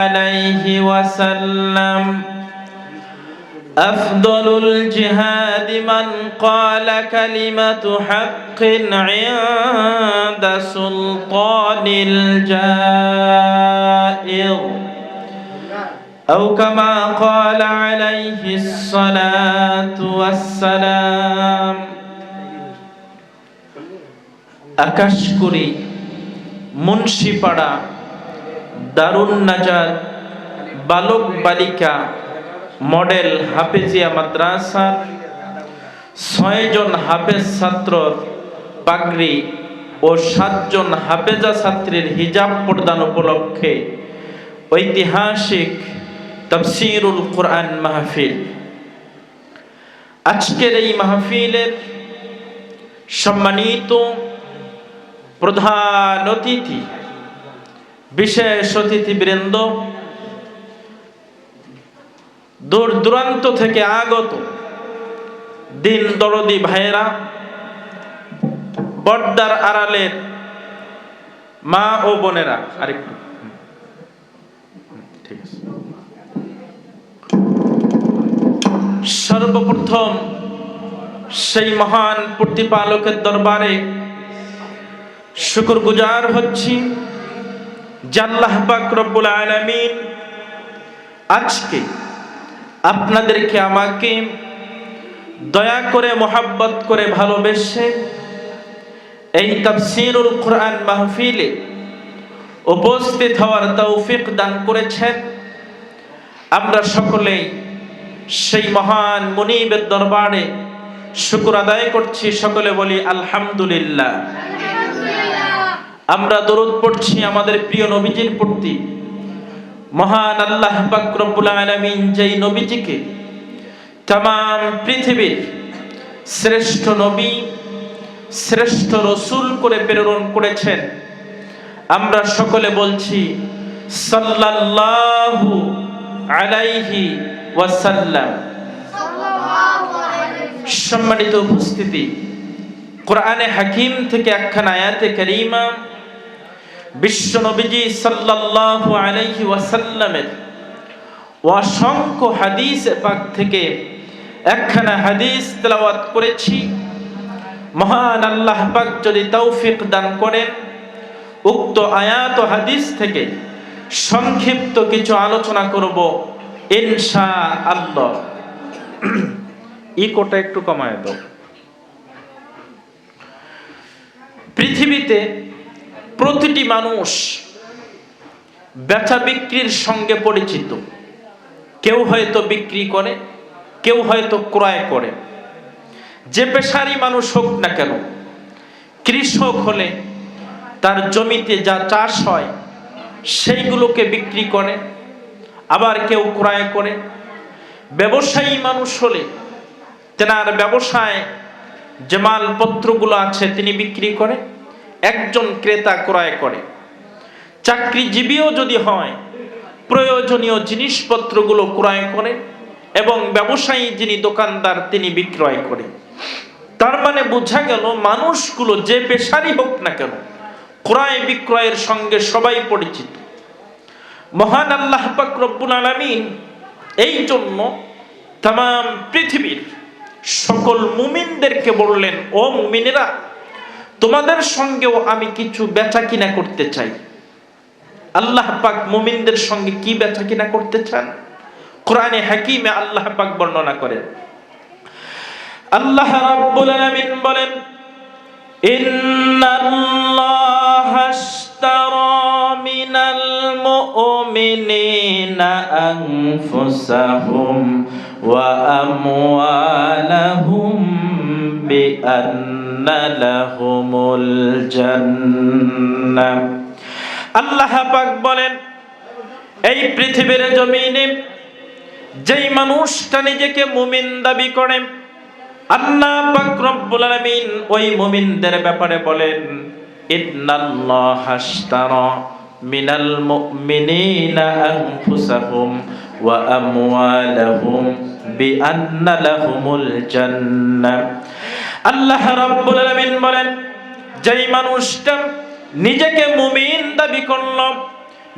عليه وسلم أفضل الجهاد من قال كلمة حق عند سلطان الجائر أو كما قال عليه الصلاة والسلام আকাশ করি মুন্সিপাড়া দারুণ নাজার বালক বালিকা, মডেল হাফেজিয়া মাদ্রাসার ছয়জন হাফেজ ছাত্র, পাগড়ি ও সাতজন হাফেজা ছাত্রীর হিজাব প্রদান উপলক্ষে ঐতিহাসিক তফসিরুল কোরআন মাহফিল। আজকের এই মাহফিলের সম্মানিত প্রধান অতিথি বিশেষ অতিথিবৃন্দ, দূর দূরান্ত থেকে আগত দিন দরদি ভাইয়েরা, বর্দার আড়ালের মা ও বোনেরা, আরেকটু। সর্বপ্রথম সেই মহান প্রতিপালকের দরবারে শুকর গুজার হচ্ছি। জাল্লাহ রব্বুল আলামিন আজকে আপনাদেরকে আমাকে দয়া করে, মোহাব্বত করে ভালোবেসে এই তাফসিরুল কোরআন মাহফিলে উপস্থিত হওয়ার তৌফিক দান করেছেন। আমরা সকলেই সেই মহান মনিবের দরবারে শুকুর আদায় করছি। সকলে বলি আলহামদুলিল্লাহ। আমরা দরুদ পড়ছি আমাদের প্রিয় নবীজির প্রতি। মহান আল্লাহ পাক রব্বুল আলামিন যেই নবীজিকে তাম পৃথিবীর শ্রেষ্ঠ নবী শ্রেষ্ঠ রসুল করে প্রেরণ করেছেন। আমরা সকলে বলছি সাল্লাল্লাহু আলাইহি ওয়াসাল্লাম। সম্মানিত উপস্থিতি কোরআনে হাকিম থেকে একখান আয়াতে করিমা বিশ্ব নবীজি সাল্লাল্লাহু আলাইহি ওয়াসাল্লামের অসংখ্য হাদিস পাক থেকে একখানা হাদিস তেলাওয়াত করেছি। মহান আল্লাহ পাক যদি তৌফিক দান করেন, উক্ত আয়াত হাদিস থেকে সংক্ষিপ্ত কিছু আলোচনা করব ইনশা আল্লাহ ইকোটা একটু কমায় দাও। পৃথিবীতে প্রতিটি মানুষ বেচা বিক্রির সঙ্গে পরিচিত। কেউ হয়তো বিক্রি করে, কেউ হয়তো ক্রয় করে। যে পেশারই মানুষ হোক না কেন, কৃষক হলে তার জমিতে যা চাষ হয়, সেইগুলোকে বিক্রি করে, আবার কেউ ক্রয় করে। ব্যবসায়ী মানুষ হলে তেনার ব্যবসায় যে মালপত্রগুলো আছে তিনি বিক্রি করে একজন ক্রেতা ক্রয় করে। চাকরিজীবীও যদি হয়, প্রয়োজনীয় জিনিসপত্রগুলো ক্রয় করে এবং ব্যবসায়ী যিনি দোকানদার, তিনি বিক্রয় করে। তার মানে বোঝা গেল মানুষগুলো যে পেশারই হোক না কেন, ক্রয় বিক্রয়ের সঙ্গে সবাই পরিচিত। মহান আল্লাহ পাক আলামিন এই জন্য তাম, পৃথিবীর সকল মুমিনদেরকে বললেন, ও মুমিনেরা তোমাদের সঙ্গেও আমি কিছু বেচা কিনা করতে চাই। আল্লাহ পাক মুমিনদের সঙ্গে কি বেচা কিনা করতে চান? কোরআনে হাকিমে আল্লাহ পাক বর্ণনা করেন। আল্লাহ রাব্বুল আলামিন বলেন, ইন্নাল্লাহা আশতারা মিনাল মুমিনিনা আনফুসাহুম ওয়া আমওয়ালাহুম বিআন্না লাহুমুল জান্নাহ। আল্লাহ পাক বলেন, এই পৃথিবীর জমিনে যেই মানুষটা নিজেকে মুমিন দাবি করে, আল্লাহ পাক রব্বুল আলামিন ওই মুমিনদের ব্যাপারে বলেন, ইন্নাল্লাহ আশতারা মিনাল মুমিনিনা আনফুসাহুম ওয়া আমওয়ালাহুম বিআন্না বলেন, যেই মানুষটা নিজেকে মুমিন দাবি করল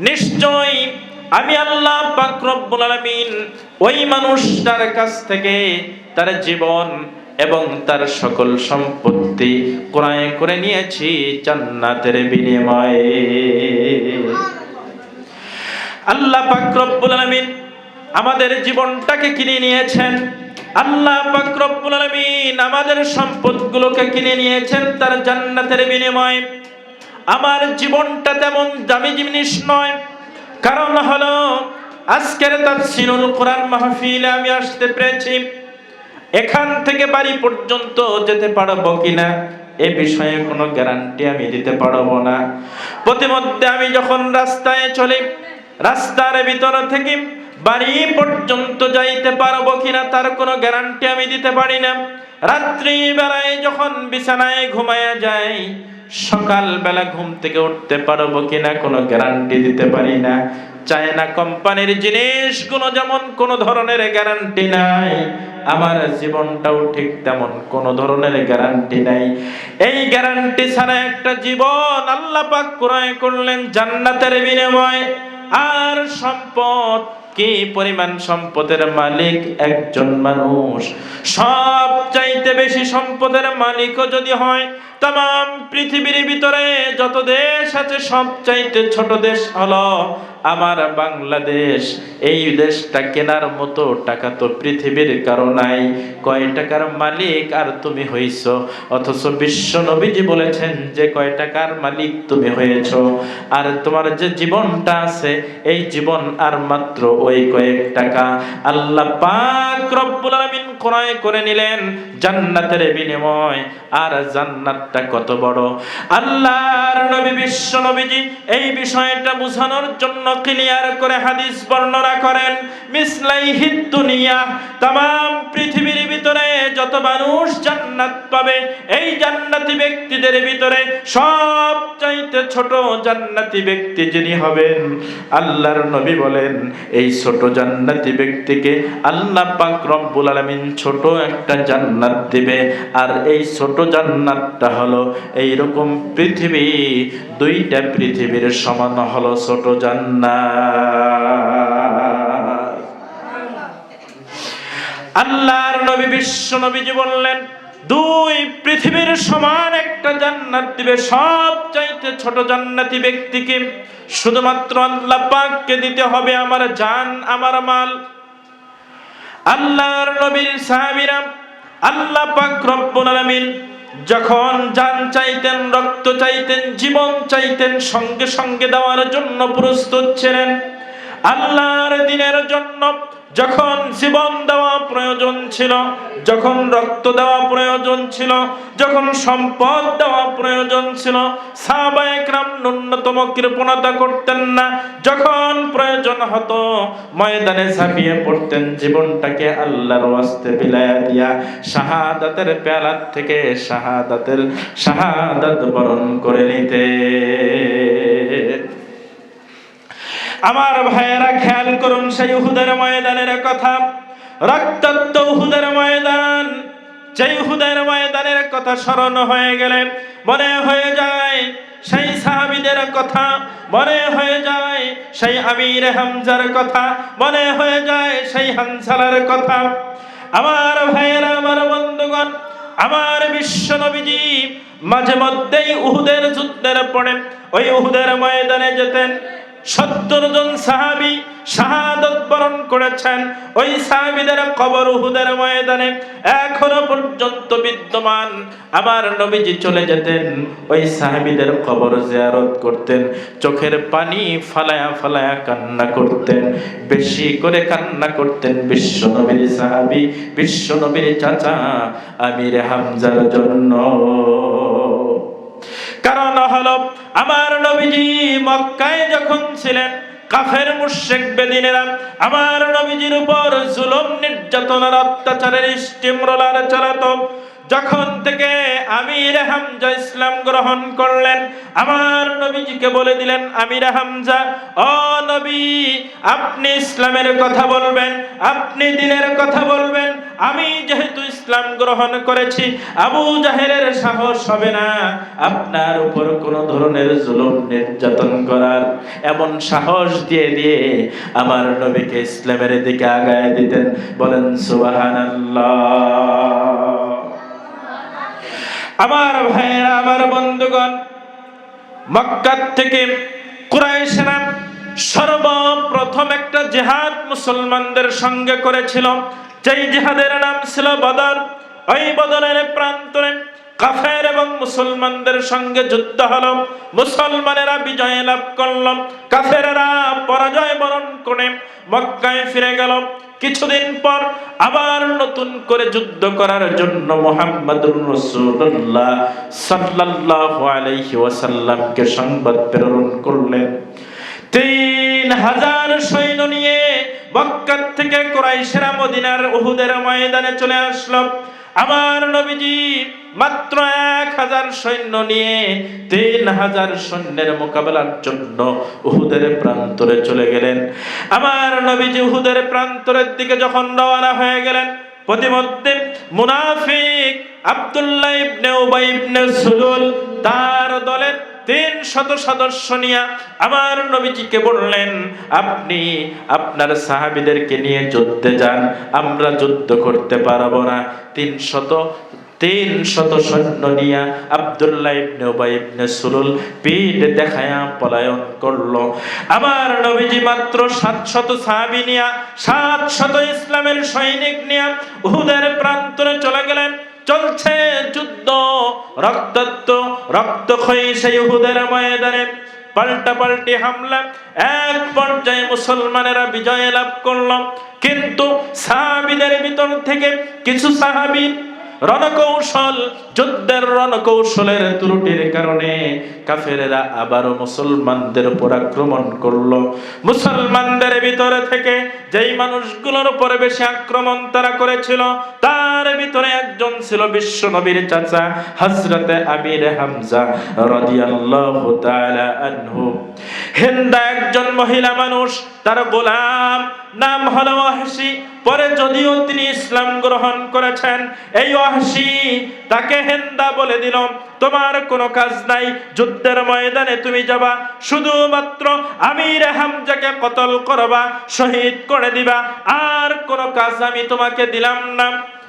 নিশ্চয় আমি আল্লাহ পাক রব্বুল আলামিন ওই মানুষটার কাছ থেকে তার জীবন এবং তার সকল সম্পত্তি ক্রয় করে নিয়েছি জান্নাতের বিনিময়ে। আল্লাহ পাক রব্বুল আলামিন আমাদের জীবনটাকে কিনে নিয়েছেন। আল্লাহ পাক রব্বুল আলামিন আমাদের সম্পদগুলোকে কিনে নিয়েছেন তার জান্নাতের বিনিময়ে। আমার জীবনটা তেমন দামি জিনিস নয়। কারণ হলো, আজকের তাফসীরুল কোরআন মাহফিলে আমি আসতে পেরেছি। এখান থেকে বাড়ি পর্যন্ত যেতে পারব কিনা, এ বিষয়ে কোনো গ্যারান্টি আমি দিতে পারব না। প্রতিমধ্যে আমি যখন রাস্তায় চলি, রাস্তার ভিতর থেকে বাড়ি পর্যন্ত যাইতে পারব কিনা তার কোনো গ্যারান্টি আমি দিতে পারি না। রাত্রি বেলায় যখন বিছানায় ঘুমায়া যায় সকাল বেলা ঘুম থেকে উঠতে পারব কিনা কোনো গ্যারান্টি দিতে পারি না। চায়না কোম্পানির জিনিস কোনো যেমন কোনো ধরনের গ্যারান্টি নাই, আমার জীবনটাও ঠিক তেমন কোনো ধরনের গ্যারান্টি নাই। এই গ্যারান্টি ছাড়া একটা জীবন আল্লাহ পাক ক্রয় করলেন জান্নাতের বিনিময়। আর সম্পদ কি পরিমাণ সম্পদের মালিক একজন মানুষ? সব চাইতে বেশি সম্পদের মালিকও যদি হয় তাম পৃথিবীর ভিতরে যত দেশ আছে সব চাইতে ছোট দেশ হলো আমার বাংলাদেশ। এই দেশটা কেনার মতো টাকা তো পৃথিবীর কারও নাই। কয় টাকার মালিক আর তুমি হইছ? অথচ বিশ্ব নবীজি বলেছেন যে, কয় টাকার মালিক তুমি হয়েছ। আর তোমার যে জীবনটা আছে, এই জীবন আর মাত্র ওই কয়েক টাকা। আল্লাহ পাক রব্বুল আলামিন ক্রয় করে নিলেন জান্নাতের বিনিময়। আর জান্নাতটা কত বড়? আল্লাহর নবী, বিশ্ব নবীজি এই বিষয়টা বোঝানোর জন্য ক্লিয়ার করে হাদিস বর্ণনা করেন। মিসলাইহিদ দুনিয়া তাম পৃথিবীর ভিতরে যত মানুষ জান্নাত পাবে, এই জান্নাতি ব্যক্তিদের ভিতরে সব চাইতে ছোট জান্নাতি ব্যক্তি যিনি হবেন আল্লাহর নবী বলেন, এই ছোট জান্নাতি ব্যক্তিকে আল্লাহ পাক রব্বুল আলামিন ছোট একটা জান্নাত দিবে। আর এই ছোট জান্নাতটা হলো এই রকম পৃথিবী, দুইটা পৃথিবীর সমান হলো ছোট জান্নাত। আল্লাহর নবী, বিশ্ব নবীজি বললেন, দুই পৃথিবীর সমান একটা জান্নাত দিবে সব চাইতে ছোট জান্নাতি ব্যক্তিকে শুধুমাত্র আল্লাহ পাককে দিতে হবে আমার জান, আমার মাল। আল্লাহর নবীর সাহাবীরা আল্লাহ পাক রব্বুল আলামিন যখন যান চাইতেন, রক্ত চাইতেন, জীবন চাইতেন, সঙ্গে সঙ্গে দেওয়ার জন্য প্রস্তুত ছিলেন। আল্লাহর দিনের জন্য যখন জীবন দেওয়া প্রয়োজন ছিল, যখন রক্ত দেওয়া প্রয়োজন ছিল, যখন সম্পদ দেওয়া প্রয়োজন ছিল সাহাবায়করাম ন্যূনতম কৃপণতা করতেন না। যখন প্রয়োজন হতো, ময়দানে ঝাঁপিয়ে পড়তেন, জীবনটাকে আল্লাহর ওয়াস্তে বিলায়া দিয়া, শাহাদাতের পেয়ালার থেকে শাহাদাতের শাহাদাত বরণ করে নিতে আমার ভাইয়েরা খেয়াল করুন সেই উহুদের ময়দানের কথা। রক্তাক্ত উহুদের ময়দান সেই উহুদের ময়দানের কথা স্মরণ হয়ে গেলে মনে হয়ে যায় সেই সাহাবিদের কথা, মনে হয়ে যায় সেই আমির হামজার কথা, মনে হয়ে যায় সেই হানসালার কথা। আমার ভাইয়েরা, আমার বন্ধুগণ, আমার বিশ্ব নবীজি মাঝে মধ্যেই উহুদের যুদ্ধের পরে ওই উহুদের ময়দানে যেতেন। সত্তর জন সাহাবি শাহাদত বরণ করেছেন। ওই সাহাবিদের কবর উহুদের ময়দানে এখনও পর্যন্ত বিদ্যমান। আমার নবীজি চলে যেতেন, ওই সাহাবিদের কবর জিয়ারত করতেন, চোখের পানি ফালায়া ফালায়া কান্না করতেন, বেশি করে কান্না করতেন বিশ্ব নবীর সাহাবি, বিশ্ব নবীর চাচা আমির হামজার জন্য। কারণ হলো আমার নবীজি মক্কায় যখন ছিলেন, কাফের মুশেক বেদিনেরা আমার নবীজির উপর জুলুম, নির্যাতনের অত্যাচারের স্টিমরোলার চালাতো। যখন থেকে আমির হামজা ইসলাম গ্রহণ করলেন, আমার নবীজিকে বলে দিলেন, আমির হামজা, ও নবী, আপনি ইসলামের কথা বলবেন, আপনি দিনের কথা বলবেন, আমি যেহেতু ইসলাম গ্রহণ করেছি, আবু জাহেলের সাহস হবে না আপনার উপর কোন ধরনের জুলুম নির্যাতন করার। এমন সাহস দিয়ে দিয়ে আমার নবীকে ইসলামের দিকে আগায় দিতেন। বলেন, সুবহানাল্লাহ। আমার ভাইয়েরা, আমার বন্ধুগণ, মক্কার থেকে কুরাইশরা সর্বপ্রথম একটা জেহাদ মুসলমানদের সঙ্গে করেছিল। যেই জেহাদের নাম ছিল বদর। ওই বদরের প্রান্তরে কাফের এবং মুসলমানদের সঙ্গে যুদ্ধ হলো। মুসলমানেরা বিজয় লাভ করল। কাফেরেরা পরাজয় বরণ করে মক্কায় ফিরে গেল। কিছুদিন পর আবার নতুন করে যুদ্ধ করার জন্য মোহাম্মদুর রাসূলুল্লাহ সাল্লাল্লাহু আলাইহি ওয়াসাল্লামকে সংবাদ প্রেরণ করলেন। তিন হাজার সৈন্য নিয়ে মক্কা থেকে কুরাইশেরা মদিনার উহুদের ময়দানে চলে আসলো। আমার নবীজি মাত্র এক হাজার সৈন্য নিয়ে তিন হাজার সৈন্যের মোকাবেলার জন্য উহুদের প্রান্তরে চলে গেলেন। আমার নবীজি উহুদের প্রান্তরের দিকে যখন রওনা হয়ে গেলেন, প্রতিমধ্যে মুনাফিক আব্দুল্লাহ ইবনে উবাই ইবনে সুলুল তার দলের তিন শত সদস্য নিয়ে আমার নবীজিকে বললেন, আপনি আপনার সাহাবিদেরকে নিয়ে যুদ্ধে যান, আমরা যুদ্ধ করতে পারব না। তিন শত তিন শত সৈন্য নিয়া আব্দুল্লাহ ইবনে উবাই ইবনে সুলুল পিঠ দেখায়া পলায়ন করল। আমার নবীজি মাত্র সাতশত সাহাবি নিয়া, সাতশত ইসলামের সৈনিক নিয়া উহুদের প্রান্তরে চলে গেলেন। চলছে যুদ্ধ, রক্তাক্ত, রক্তক্ষয়ী সেই উহুদের ময়দানে। পাল্টা পাল্টি হামলা, এক পর্যায়ে মুসলমানেরা বিজয় লাভ করল। কিন্তু সাহাবিদের ভিতর থেকে কিছু সাহাবি রণকৌশল, যুদ্ধের রণকৌশলের ত্রুটির কারণে কাফেরেরা আবারও মুসলমানদের উপর আক্রমণ করল। মুসলমানদের ভিতরে থেকে যেই মানুষগুলোর উপরে বেশি আক্রমণ তারা করেছিল, তার ভিতরে একজন ছিল বিশ্ব নবীর চাচা হজরতে আমির হামজা রাদিয়াল্লাহু তাআলা আনহু। হিন্দা একজন মহিলা মানুষ, তার গোলাম নাম হলো ওয়াহশী। পরে যদিও তিনি ইসলাম গ্রহণ করেছেন, এই অহসি তাকে হেন্দা বলে দিল, তোমার কোনো কাজ নাই, যুদ্ধের ময়দানে তুমি যাবা, শুধুমাত্র আমির হামজাকে কতল করবা, শহীদ করে দিবা, আর কোনো কাজ আমি তোমাকে দিলাম না।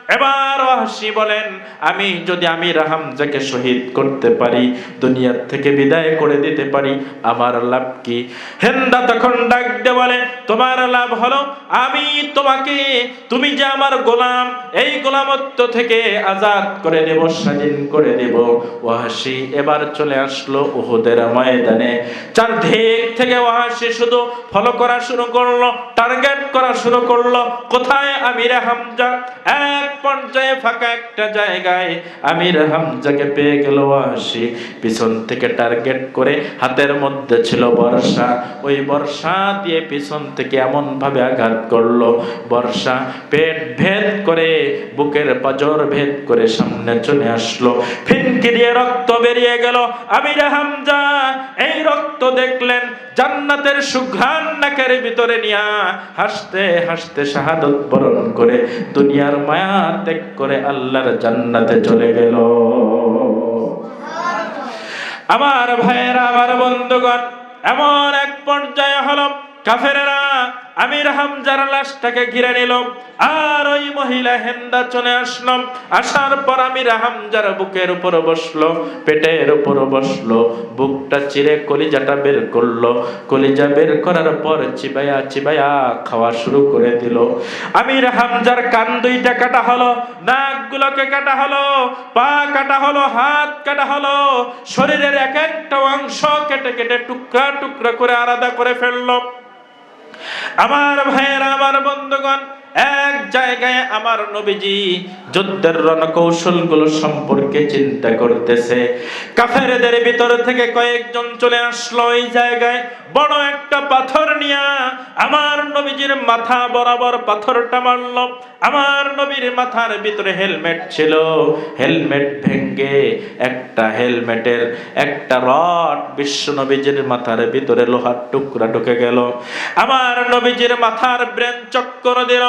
এবার ওয়াহশী বলেন, আমি যদি আমি হামজাকে শহীদ করতে পারি, দুনিয়ার থেকে বিদায় করে দিতে পারি, আমার লাভ কি? হেন্দা তখন ডাক দিয়ে বলে, তোমার লাভ হলো, আমি তোমাকে, তুমি যে আমার গোলাম, এই গোলামত্ব থেকে আজাদ করে দেব, স্বাধীন করে দেব। ওয়াহাসি এবার চলে আসলো উহুদের ময়দানে। চারদিক থেকে ওয়াহাসি শুধু ফলো করা শুরু করল টার্গেট করা শুরু করল, কোথায় আমির হামজা? এক পর্যায়ে ফাঁকা একটা জায়গায় আমির হামজাকে পেয়ে গেল ওয়াহাসি পিছন থেকে টার্গেট করে হাতের মধ্যে ছিল বর্ষা। ওই বর্ষা দিয়ে পিছন থেকে এমন ভাবে আঘাত করল। বর্ষা পেট ভেদ করে, বুকের পাজর ভেদ করে সামনে চলে আসলো। ফিনকি দিয়ে রক্ত বেরিয়ে গেল আমির হামজা। এই রক্ত দেখলেন জান্নাতের সুঘ্রাণ নাকের ভিতরে নিয়া হাসতে হাসতে শাহাদত বরণ করে দুনিয়ার মায়া ত্যাগ করে আল্লাহর জান্নাতে চলে গেল। আমার ভাইয়েরা, আমার বন্ধুগণ, এমন এক পর্যায়ে হল কাফেরেরা আমির হামজার লাশটাকে ঘিরে নিল, আর ওই মহিলা হেন্দা চলে আসলো। আসার পর আমির হামজার বুকের উপর বসল, পেটের উপর বসল, বুকটা চিরে কলিজাটা বের করল। কলিজা বের করার পর চিবায়া চিবায়া খাওয়া শুরু করে দিল। আমির হামজার কান দুইটা কাটা হলো, নাকগুলোকে কাটা হলো, পা কাটা হলো, হাত কাটা হলো, শরীরের এক একটা অংশ কেটে কেটে টুকরা টুকরা করে আলাদা করে ফেলল। আমার ভাইয়েরা, আমার বন্ধুগণ, এক জায়গায় আমার নবীজি যুদ্ধের রণকৌশলগুলো সম্পর্কে চিন্তা করতেছে। কাফেরদের ভিতর থেকে কয়েকজন চলে আসলো ওই জায়গায়। বড় একটা পাথর নিয়া আমার নবীজির মাথা বরাবর পাথরটা মারল। আমার নবীর মাথার ভিতরে হেলমেট ছিল। হেলমেট ভেঙ্গে একটা হেলমেটের একটা রড বিশ্ব নবীজির মাথার ভিতরে লোহার টুকরা ঢুকে গেল। আমার নবীজির মাথার ব্রেন চক্কর দিল।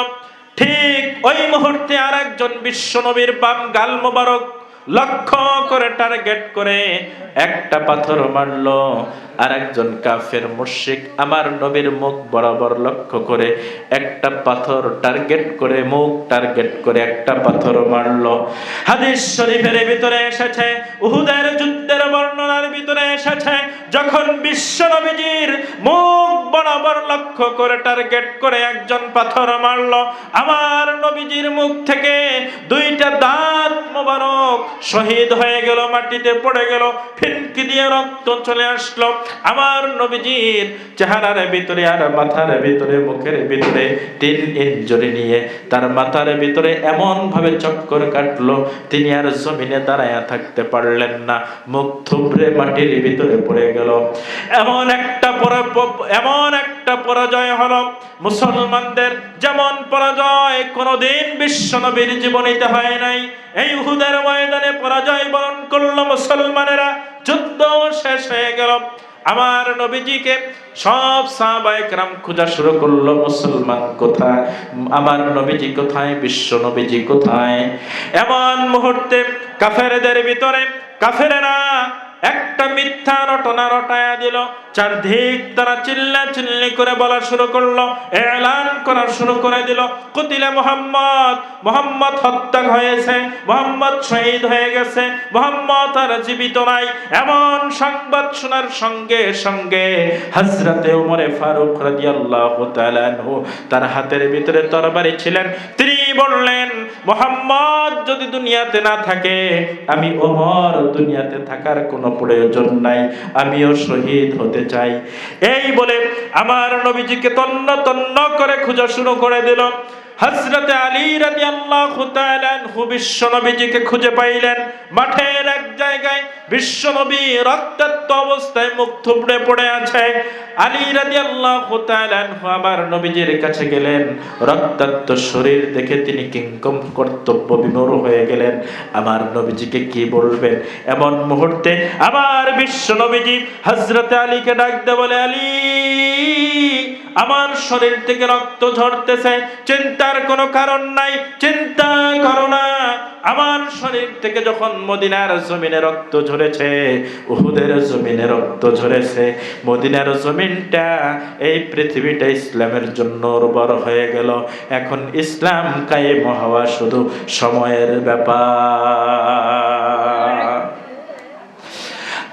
ঠিক ওই মুহূর্তে আর একজন বিশ্ব নবীর বাম গাল মোবারক লক্ষ্য করে টার্গেট করে একটা পাথর মারলো আর একজন কাফের মুর্শিক আমার নবীর মুখ বরাবর লক্ষ্য করে একটা পাথর টার্গেট করে, মুখ টার্গেট করে একটা পাথর মারলো। হাদিস শরীফের ভিতরে এসেছে উহুদের যুদ্ধের বর্ণনার ভিতরে এসেছে, যখন বিশ্ব নবীজির মুখ বরাবর লক্ষ্য করে টার্গেট করে একজন পাথর মারলো, আমার নবীজির মুখ থেকে দুইটা দাঁত মোবারক শহীদ হয়ে গেল, মাটিতে পড়ে গেল, ফিনকি দিয়ে রক্ত চলে আসলো। আমার নবীজির চেহারার ভিতরে আর মাথার ভিতরে, মুখের ভিতরে তিন ইঞ্জুরি নিয়ে তার মাথার ভিতরে এমন ভাবে চক্কর কাটলো, তিনি আর জমিনে দাঁড়ায় থাকতে পারলেন না। মুখ থুবড়ে মাটির ভিতরে পড়ে গেল। এমন একটা এমন একটা পরাজয় হলো মুসলমানদের। যেমন পরাজয় কোনোদিন বিশ্ব নবীর জীবনীতে হয় নাই। এই উহুদের ময়দানে পরাজয় বরণ করল মুসলমানেরা। যুদ্ধ শেষ হয়ে গেল। আমার নবীজিকে সব সাহাবায়করাম খোঁজা শুরু করল, মুসলমান কোথায়? আমার নবীজি কোথায়? বিশ্ব নবীজি কোথায়? এমন মুহূর্তে কাফেরদের ভিতরে কাফেরেরা একটা মিথ্যা রটনা রটায়া দিল। চারদিক তারা চিল্লা চিল্লি করে বলা শুরু করল, এলান করা শুরু করে দিল। কুতিলে মোহাম্মদ মোহাম্মদ হত্যা হয়েছে, মোহাম্মদ শহীদ হয়ে গেছে, মোহাম্মদ আর জীবিত নাই। এমন সংবাদ শোনার সঙ্গে সঙ্গে হজরতে উমরে ফারুক রাদিয়াল্লাহু তাআলা তার হাতের ভিতরে তরবারি ছিলেন। তিনি বললেন, মোহাম্মদ যদি দুনিয়াতে না থাকে, আমি ওমর দুনিয়াতে থাকার কোনো প্রয়োজন নাই, আমিও শহীদ হতে চাই। এই বলে আমার নবীজিকে তন্ন তন্ন করে খোঁজা শুরু করে দিল। হজরতে আলী রাজি আল্লাহ বিশ্ব নবীজিকে খুঁজে পাইলেন। মাঠের এক জায়গায় বিশ্ব নবী রক্তাক্ত অবস্থায় মুখ থুবড়ে পড়ে আছে। আলী রাজি আল্লাহ আমার নবীজির কাছে গেলেন। রক্তাক্ত শরীর দেখে তিনি কিংকম কর্তব্য বিমূঢ় হয়ে গেলেন। আমার নবীজিকে কি বলবেন? এমন মুহূর্তে আমার বিশ্ব নবীজি হজরত আলীকে ডাকতে বলে, আলী আমার শরীর থেকে রক্ত ঝরতেছে, চিন্তার কোনো কারণ নাই, চিন্তা করো না। আমার শরীর থেকে যখন মদিনার জমিনে রক্ত ঝরেছে, উহুদের জমিনে রক্ত ঝরেছে, মদিনার জমিনটা এই পৃথিবীটা ইসলামের জন্য উর্বর হয়ে গেল। এখন ইসলাম কায়েম হওয়া শুধু সময়ের ব্যাপার।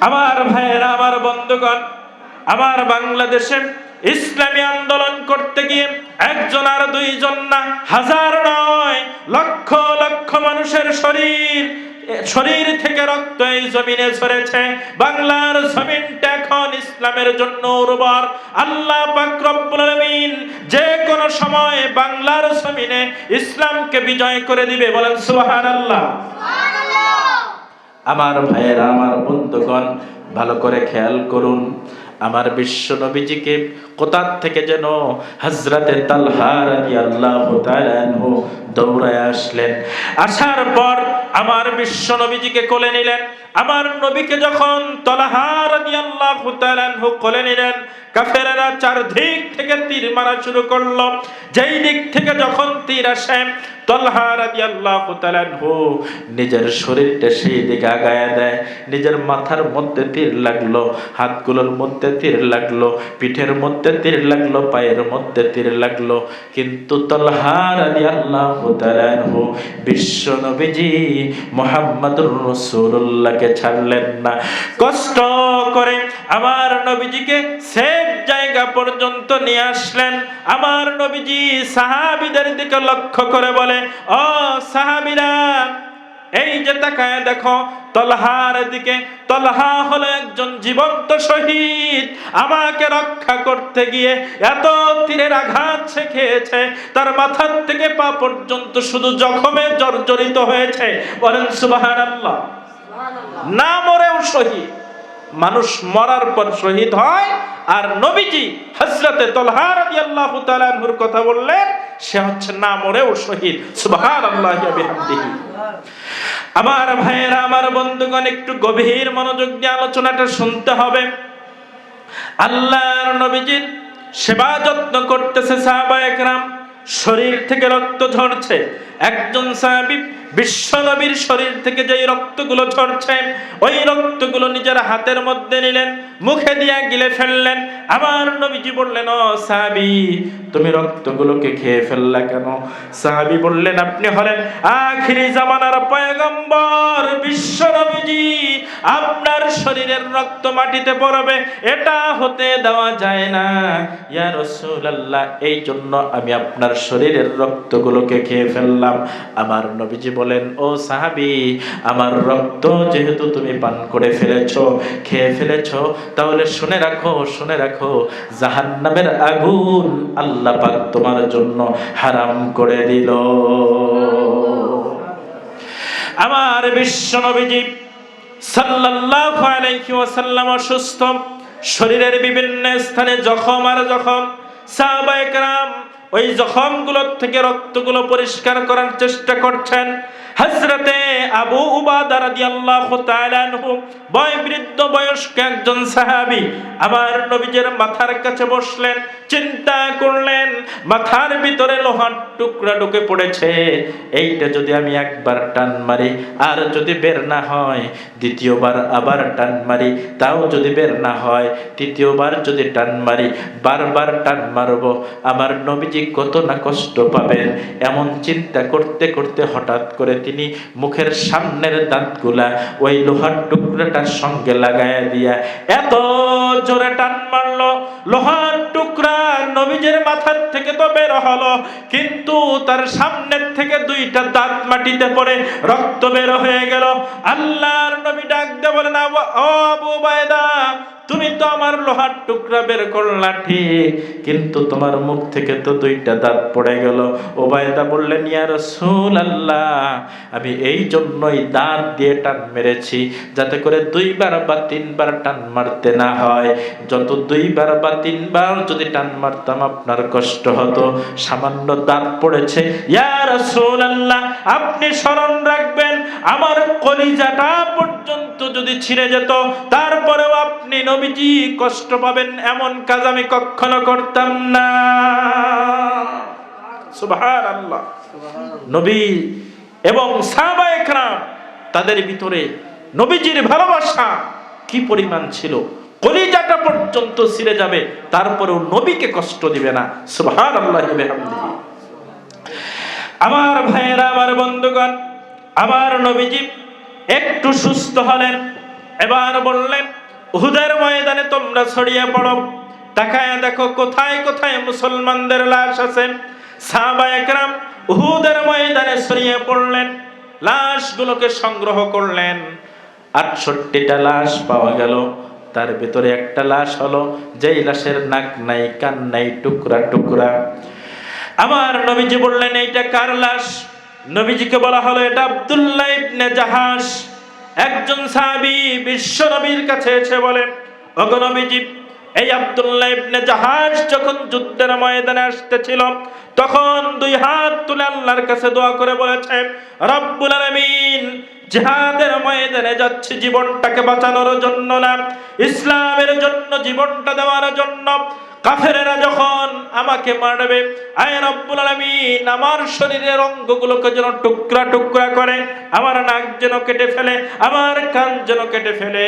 আমার ভাইয়েরা, আমার বন্ধুগণ, আমার বাংলাদেশে ইসলামী আন্দোলন করতে গিয়ে একজন আর দুইজন না হাজার নয় লক্ষ লক্ষ মানুষের শরীর শরীর থেকে রক্ত এই জমিনে ঝরেছে। বাংলার জমিনটা এখন ইসলামের জন্য উর্বর। আল্লাহ পাক রব্বুল আলামিন যে কোনো সময় বাংলার জমিনে ইসলামকে বিজয় করে দিবে। বলেন সুবহানাল্লাহ। আমার ভাইয়েরা আমার বন্ধুগণ ভালো করে খেয়াল করুন। আমার বিশ্ব নবীজিকে কোথার থেকে যেন হজরতে তালহা রাদিয়াল্লাহু তাআলা আনহু দৌড়ায় আসলেন। আসার পর আমার বিশ্ব নবীজিকে কোলে নিলেন। আমার নবীকে যখন তলহা রাদিয়াল্লাহু তাআলা আনহু কোলে নিলেন, কাফেরেরা চারদিক থেকে তীর মারা শুরু করল। যেই দিক থেকে যখন তীর আসে তলহা নিজের শরীরটা সেই দিকে দেয়, নিজের মাথার মধ্যে তীর লাগল, হাতগুলোর মধ্যে তীর লাগল, পিঠের মধ্যে তীর লাগল, পায়ের মধ্যে তীর লাগল। কিন্তু তলহা বিশ্ব নবীজি মুহাম্মদুর রাসূলুল্লাহকে ছাড়লেন না। কষ্ট করে আমার নবীজিকে সেফ জায়গা পর্যন্ত নিয়ে আসলেন। আমার নবীজি সাহাবীদের দিকে লক্ষ্য করে বলে ও সাহাবীরা এই যে তাকায় দেখো তলহার দিকে তলহা হলো একজন জীবন্ত শহীদ। আমাকে রক্ষা করতে গিয়ে এত তীরের আঘাত সে খেয়েছে। তার মাথার থেকে পা পর্যন্ত শুধু জখমে জর্জরিত হয়েছে। বলেন আল্লাহ না মরেও শহীদ। মানুষ মরার পর শহীদ হয়। আর নবীজি হজরতে তলহা রাদিয়াল্লাহু তাআলা আনহুর কথা বললেন, সে হচ্ছে না মরেও শহীদ। ওয়া বিহামদিহি। আমার ভাইয়েরা, আমার বন্ধুগণ, একটু গভীর মনোযোগ দিয়ে আলোচনাটা শুনতে হবে। আল্লাহর নবীজির সেবা যত্ন করতেছে সাহাবা একরাম শরীর থেকে রক্ত ঝরছে। একজন সাহাবী বিশ্বনবীর শরীর থেকে যেই রক্তগুলো ঝরছে, ওই রক্তগুলো নিজের হাতের মধ্যে নিলেন, মুখে দিয়ে গিলে ফেললেন। আবার নবীজি বললেন, ও সাহাবী, তুমি রক্তগুলোকে খেয়ে ফেললা কেন? সাহাবী বললেন, আপনি হলেন আখিরি জামানার পয়গম্বর। আপনার শরীরের রক্ত মাটিতে পড়বে, এটা হতে দেওয়া যায় না। ইয়া রাসূলুল্লাহ এই জন্য আমি আপনার শরীরের রক্তগুলোকে খেয়ে ফেললাম। আমার নবীজি বলেন, ও সাহাবী, আমার রক্ত যেহেতু তুমি পান করে ফেলেছো, খেয়ে ফেলেছো, তাহলে শুনে রাখো শুনে রাখো, জাহান্নামের আগুন আল্লাহ পাক তোমার জন্য হারাম করে দিল। আমার বিশ্ব নবীজি সাল্লাল্লাহু আলাইহি ওয়াসাল্লাম অসুস্থ, শরীরের বিভিন্ন স্থানে জখম আর জখম। সাহাবায়ে রাম ওই জখমগুলোর থেকে রক্তগুলো পরিষ্কার করার চেষ্টা করছেন। হযরতে আবু উবাদা রাদিয়াল্লাহু তাআলা আনহু বয়স্ক একজন সাহাবী নবীজের মাথার কাছে বসলেন, চিন্তা করলেন, মাথার ভিতরে লোহার টুকরা ঢুকে পড়েছে। এইটা যদি আমি একবার টান মারি, আর যদি বের না হয়, দ্বিতীয়বার আবার টান মারি, তাও যদি বের না হয়, তৃতীয়বার যদি টান মারি, বারবার টান মারবো। আমার নবীজি কত না কষ্ট পাবেন। এমন চিন্তা করতে করতে হঠাৎ করে তিনি মুখের সামনের দাঁতগুলা ওই লোহার টুকরাটার সঙ্গে লাগাইয়া দিয়া এত জোরে টান মারলো। লোহার টুকরা নবীজের মাথার থেকে তো বের হলো, কিন্তু তার সামনের থেকে দুইটা দাঁত মাটিতে পড়ে রক্ত বের হয়ে গেল। আল্লাহর নবী ডাক দিয়ে বলেন ও আবু বায়দা তুমি তো আমার লোহার টুকরা বের করলা ঠিক, কিন্তু তোমার মুখ থেকে তো দুইটা দাঁত পড়ে গেল। ওবায়দা বললেন, ইয়া রাসূল আল্লাহ আমি এই জন্যই দাঁত দিয়ে টান মেরেছি যাতে করে দুইবার বা তিনবার টান মারতে না হয়। যত দুইবার বা তিনবার যদি টান মারতাম আপনার কষ্ট হতো। সামান্য দাঁত পড়েছে। ইয়া রাসূল আল্লাহ আপনি স্মরণ রাখবেন আমার কলিজাটা পর্যন্ত যদি ছিঁড়ে যেত, তারপরেও আপনি নবীজি কষ্ট পাবেন, এমন কাজ আমি কখনো করতাম না। সুবহান আল্লাহ নবী এবং সাহাবা একরাম, তাদের ভিতরে নবীজির ভালোবাসা কি পরিমাণ ছিল? কলিজাটা পর্যন্ত ছিঁড়ে যাবে, তারপরেও নবীকে কষ্ট দিবে না। সুবহান আল্লাহ আমার ভাইয়েরা, আমার বন্ধুগণ আমার নবীজি একটু সুস্থ হলেন, এবার বললেন, উহুদের ময়দানে তোমরা ছড়িয়ে পড়ো। তাকায় দেখো, কোথায় কোথায় মুসলমানদের লাশ আছে? সাহাবা একরাম উহুদের ময়দানে ছড়িয়ে পড়লেন, লাশগুলোকে সংগ্রহ করলেন। আটষট্টিটা লাশ পাওয়া গেল। তার ভিতরে একটা লাশ হলো, যেই লাশের নাক নাই, কান নাই, টুকরা টুকরা। আমার নবীজি বললেন, এইটা কার লাশ? নবীজিকে বলা হলো, এটা আব্দুল্লাহ ইবনে জাহাস একজন সাহাবী বিশ্ব নবীর কাছে এসে বলে, ওগো নবীজি, এই আব্দুল্লাহ ইবনে জাহাস যখন যুদ্ধের ময়দানে আসতেছিল, তখন দুই হাত তুলে আল্লাহর কাছে দোয়া করে বলেছে, রব্বুল আলামিন, জিহাদের ময়দানে যাচ্ছে জীবনটাকে বাঁচানোর জন্য না, ইসলামের জন্য, জীবনটা দেওয়ার জন্য কাফেরেরা যখন আমাকে মারবে, আয় রব্বুল আলামিন, আমার শরীরের অঙ্গগুলোকে যেন টুকরা টুকরা করে, আমার নাক যেন কেটে ফেলে, আমার কান যেন কেটে ফেলে।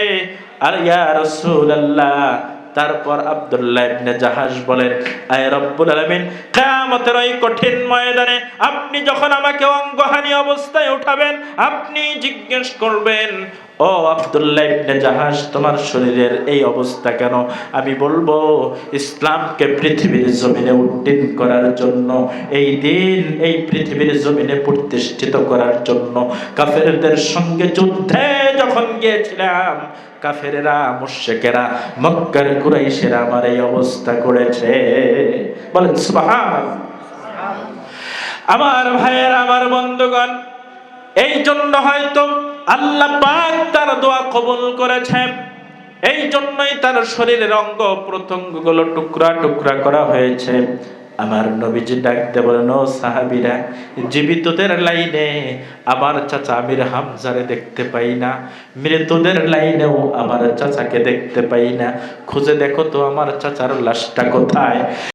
আর ইয়া রাসূলুল্লাহ, তারপর আব্দুল্লাহ ইবনে জাহাজ বলেন, আয় রব্বুল আলামিন, কিয়ামতের ওই কঠিন ময়দানে আপনি যখন আমাকে অঙ্গহানি অবস্থায় উঠাবেন, আপনি জিজ্ঞেস করবেন ও আব্দুল্লাহ ইবনে জাহাজ তোমার শরীরের এই অবস্থা কেন? আমি বলব, ইসলামকে পৃথিবীর জমিনে উড্ডীন করার জন্য, এই দিন এই পৃথিবীর জমিনে প্রতিষ্ঠিত করার জন্য, কাফেরদের সঙ্গে যুদ্ধে যখন গিয়েছিলাম, কাফেরেরা, মুশরিকেরা, মক্কার কুরাইশেরা আমার এই অবস্থা করেছে। বলেন সুবহান আমার ভাইয়ের, আমার বন্ধুগণ, এই জন্য হয়তো আল্লাহ পাক তার দোয়া কবুল করেছেন। এই জন্যই তার শরীরের অঙ্গ প্রত্যঙ্গগুলো টুকরা টুকরা করা হয়েছে। আমার নবীজি ডাকতে বলেন, ও সাহাবিরা, জীবিতদের লাইনে আমার চাচা আমির হামজারে দেখতে পাই না। মৃতদের লাইনেও আমার চাচাকে দেখতে পাই না। খুঁজে দেখো তো আমার চাচার লাশটা কোথায়?